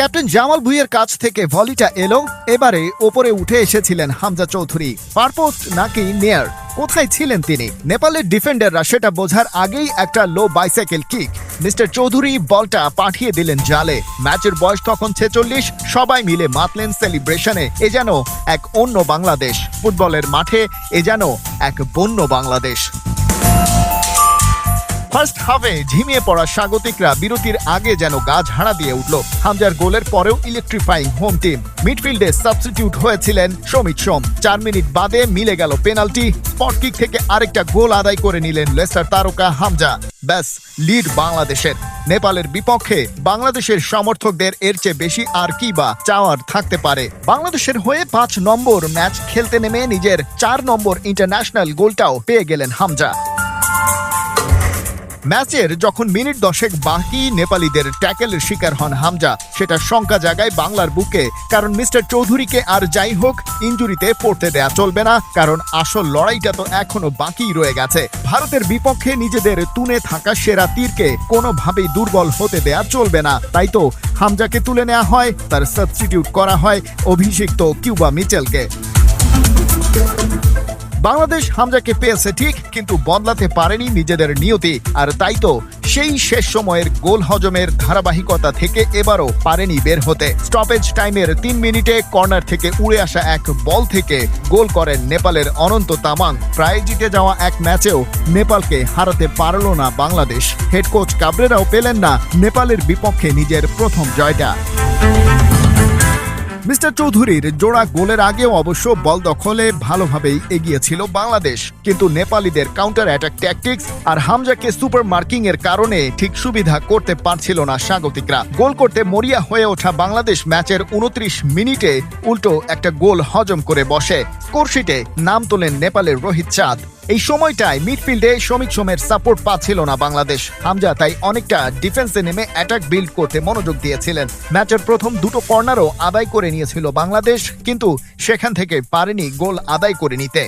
Captain Jamal ভুইয়ের কাছ থেকে ভলিটা এলো, এবারে ওপরে উঠে এসেছিলেন হামজা চৌধুরী। পারপোস্ট নাকি নেয়ার? কোথায় ছিলেন তিনি? নেপালের ডিফেন্ডাররা সেটা বোঝার আগেই একটা low bicycle kick. Mister Chowdhury বলটা পাঠিয়ে দিলেন জালে। ম্যাচের বয়স তখন ছেচল্লিশ, সবাই মিলে মাতলেন সেলিব্রেশনে। এ যেন এক অন্য বাংলাদেশ। ফুটবলের মাঠে এ যেন এক বন্য বাংলাদেশ। ফার্স্ট হাফে ঝিমিয়ে পড়া স্বাগতিকরা বিরতির আগে যেন গা ঝাড়া দিয়ে উঠল। হামজার গোলের পরেও ইলেকট্রিফাইং হোম টিম মিডফিল্ডে সাবস্টিটিউট হয়েছিলেন সমিত সোম। চার মিনিট বাদে মিলে গেল পেনাল্টি স্পট কিক থেকে আরেকটা গোল আদায় করে নিলেন লেস্টার তারকা হামজা। ব্যাস লিড বাংলাদেশের। নেপালের বিপক্ষে বাংলাদেশের সমর্থকদের এর চেয়ে বেশি আর কি বা চাওয়ার থাকতে পারে। বাংলাদেশের হয়ে পাঁচ নম্বর ম্যাচ খেলতে নেমে নিজের চার নম্বর ইন্টারন্যাশনাল গোলটাও পেয়ে গেলেন হামজা। ম্যাচের যখন মিনিট দশেক বাকি নেপালিদের ট্যাকেলের শিকার হন হামজা, সেটা শঙ্কা জাগায় বাংলার বুকে। কারণ মিস্টার চৌধুরীকে আর যাই হোক, ইঞ্জুরিতে পড়তে দেয়া চলবে না, কারণ আসল লড়াইটা তো এখনও বাকি রয়ে গেছে। ভারতের বিপক্ষে নিজেদের তুনে থাকা সেরা তীরকে কোনোভাবেই দুর্বল হতে দেয়া চলবে না। তাই তো হামজাকে তুলে নেওয়া হয়, তার সাবস্টিটিউট করা হয় অভিষিক্ত কিউবা মিচেলকে। বাংলাদেশ হামজাকে পেয়েছে ঠিক, কিন্তু বদলাতে পারেনি নিজেদের নিয়তি। আর তাই তো সেই শেষ সময়ের গোল হজমের ধারাবাহিকতা থেকে এবারও পারেনি বের হতে। স্টপেজ টাইমের তিন মিনিটে কর্নার থেকে উড়ে আসা এক বল থেকে গোল করেন নেপালের অনন্ত তামাং। প্রায় জিতে যাওয়া এক ম্যাচেও নেপালকে হারাতে পারল না বাংলাদেশ। হেড কোচ কাবরেরাও পেলেন না নেপালের বিপক্ষে নিজের প্রথম জয়টা। মিস্টার চৌধুরীর জোড়া গোলের আগেও অবশ্য বল দখলে ভালোভাবেই এগিয়েছিল বাংলাদেশ। কিন্তু নেপালিদের কাউন্টার অ্যাটাক ট্যাকটিক্স আর হামজাকে সুপার মার্কিং এর কারণে ঠিক সুবিধা করতে পারছিল না স্বাগতিকরা। গোল করতে মরিয়া হয়ে ওঠা বাংলাদেশ ম্যাচের উনত্রিশ মিনিটে উল্টো একটা গোল হজম করে বসে। স্কোরশিটে নাম তোলেন নেপালের রোহিত চাঁদ। এই সময়টায় মিডফিল্ডে শ্রমিক সোমের সাপোর্ট পাচ্ছিল না বাংলাদেশ। হামজা তাই অনেকটা ডিফেন্সে নেমে অ্যাটাক বিল্ড করতে মনোযোগ দিয়েছিলেন। ম্যাচের প্রথম দুটো কর্নারও আদায় করে নিয়েছিল বাংলাদেশ, কিন্তু সেখান থেকে পারেনি গোল আদায় করে নিতে।